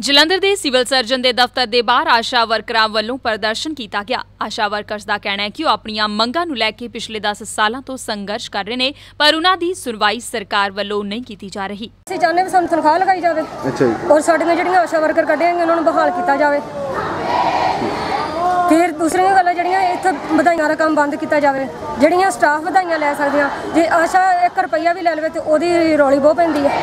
ਜਲੰਧਰ ਦੇ civil surgeon ਦੇ ਦਫ਼ਤਰ ਦੇ ਬਾਹਰ ਆਸ਼ਾ ਵਰਕਰਾਂ ਵੱਲੋਂ ਪ੍ਰਦਰਸ਼ਨ ਕੀਤਾ ਗਿਆ। ਆਸ਼ਾ ਵਰਕਰਸ ਦਾ ਕਹਿਣਾ ਹੈ ਕਿ ਉਹ ਆਪਣੀਆਂ ਮੰਗਾਂ ਨੂੰ ਲੈ ਕੇ ਪਿਛਲੇ 10 ਸਾਲਾਂ ਤੋਂ ਸੰਘਰਸ਼ ਕਰ ਰਹੇ ਨੇ ਪਰ ਉਹਨਾਂ ਦੀ ਸੁਣਵਾਈ ਸਰਕਾਰ ਵੱਲੋਂ ਨਹੀਂ ਕੀਤੀ ਜਾ ਰਹੀ। ਅਸੀਂ ਚਾਹੁੰਦੇ ਵੀ ਸਾਨੂੰ ਤਨਖਾਹ ਲਗਾਈ ਜਾਵੇ ਅੱਛਾ ਜੀ। ਔਰ ਸਾਡੀਆਂ ਜਿਹੜੀਆਂ ਆਸ਼ਾ ਵਰਕਰ ਕੱਢੀਆਂ ਗਈਆਂ ਉਹਨਾਂ ਨੂੰ ਬਹਾਲ ਕੀਤਾ ਜਾਵੇ। ਫਿਰ ਦੂਸਰੀਆਂ ਗੱਲਾਂ ਜਿਹੜੀਆਂ ਇੱਥੇ ਵਧਾਈਆਂ ਦਾ ਕੰਮ ਬੰਦ ਕੀਤਾ ਜਾਵੇ। ਜਿਹੜੀਆਂ ਸਟਾਫ ਵਧਾਈਆਂ ਲੈ ਸਕਦੀਆਂ ਜੇ ਆਸ਼ਾ 1 ਰੁਪਈਆ ਵੀ ਲੈ ਲਵੇ ਤੇ ਉਹਦੀ ਰੌਲੀ ਬਹੁਤ ਪੈਂਦੀ ਹੈ।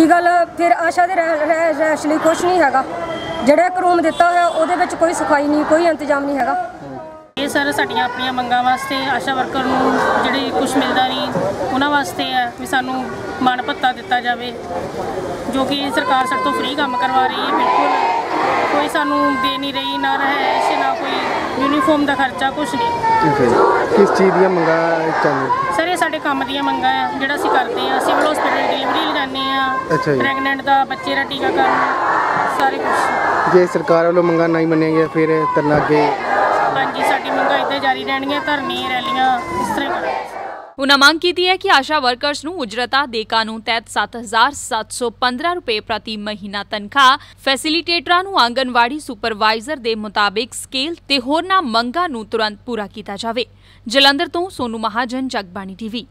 ਕੀ ਗੱਲ ਫਿਰ ਆਸ਼ਾ ਦੇ ਰਹਿ- ਰਹਿ- ਰਹਿਸ਼ ਲਈ ਕੁਝ ਨਹੀਂ ਹੈਗਾ। ਜਿਹੜਾ ਇੱਕ ਰੂਮ ਦਿੱਤਾ ਹੋਇਆ, ਉਹਦੇ ਵਿੱਚ ਕੋਈ ਸਫ਼ਾਈ ਨਹੀਂ, ਕੋਈ ਇੰਤਜ਼ਾਮ ਨਹੀਂ ਹੈਗਾ। ਇਹ ਸਰ ਸਾਡੀਆਂ ਆਪਣੀਆਂ ਮੰਗਾਂ ਵਾਸਤੇ ਆਸ਼ਾ ਵਰਕਰ ਨੂੰ ਜਿਹੜੇ ਕੁਝ ਮਿਲਦਾ ਨਹੀਂ, ਉਹਨਾਂ ਵਾਸਤੇ ਹੈ ਵੀ ਸਾਨੂੰ ਮਾਣ ਭੱਤਾ ਦਿੱਤਾ ਜਾਵੇ, ਜੋ ਕਿ ਸਰਕਾਰ ਸਾਡੇ ਤੋਂ ਫ੍ਰੀ ਕੰਮ ਕਰਵਾ ਰਹੀ ਹੈ, ਬਿਲਕੁਲ। ਕੋਈ ਸਾਨੂੰ ਦੇ ਨਹੀਂ ਰਹੀ ਨਾ ਰਹਿਸ਼ ਨਾ ਕੋਈ ਯੂਨੀਫਾਰਮ ਦਾ ਖਰਚਾ ਕੁਝ ਨਹੀਂ। ਜੀ। ਕਿਸ ਚੀਜ਼ ਦੀਆਂ ਮੰਗਾਂ ਚਾਹੁੰਦੇ ਸਰ ਇਹ ਸਾਡੇ ਕੰਮ ਦੀਆਂ ਮੰਗਾਂ ਆ ਜਿਹੜਾ ਅਸੀਂ ਕਰਦੇ ਆ ਸਿਵਲ ਹਸਪੀਟਲ ਡਿਲੀਵਰੀ ਲਿਜਾਨੇ ਆ ਅੱਛਾ ਜੀ। ਪ੍ਰੈਗਨੈਂਟ ਦਾ ਬੱਚੇ ਦਾ ਟੀਕਾਕਰਨ ਸਾਰੇ ਕੁਝ ਜੇ ਸਰਕਾਰ ਵੱਲੋਂ ਮੰਗਾਂ ਨਹੀਂ ਮੰਨੀਆਂ ਗਿਆ ਫਿਰ ਧਰਨਾ ਅੱਗੇ ਹਾਂਜੀ ਸਾਡੀ ਮੰਗਾਂ ਇੱਦਾਂ ਜਾਰੀ ਰਹਿਣਗੀਆਂ ਧਰਨੇ ਰੈਲੀਆਂ ਇਸ ਤਰ੍ਹਾਂ ਹੀ ਕਰਾਂਗੇ। ਉਨ੍ਹਾਂ ਮੰਗ ਕੀਤੀ ਹੈ ਕਿ ਆਸ਼ਾ ਵਰਕਰਸ ਨੂੰ ਉਜਰਤਾ ਦੇ ਕਾਨੂੰਨ ਤਹਿਤ 7715 ਰੁਪਏ ਪ੍ਰਤੀ ਮਹੀਨਾ ਤਨਖਾਹ ਫੈਸਿਲੀਟੇਟਰਾਂ ਨੂੰ ਆਂਗਨਵਾੜੀ ਸੁਪਰਵਾਈਜ਼ਰ ਦੇ ਮੁਤਾਬਿਕ ਸਕੇਲ ਤੇ ਹੋਰਨਾਂ ਮੰਗਾਂ ਨੂੰ ਤੁਰੰਤ ਪੂਰਾ ਕੀਤਾ ਜਾਵੇ। ਜਲੰਧਰ ਤੋਂ ਸੋਨੂ ਮਹਾਜਨ, ਜਗਬਾਣੀ ਟੀਵੀ।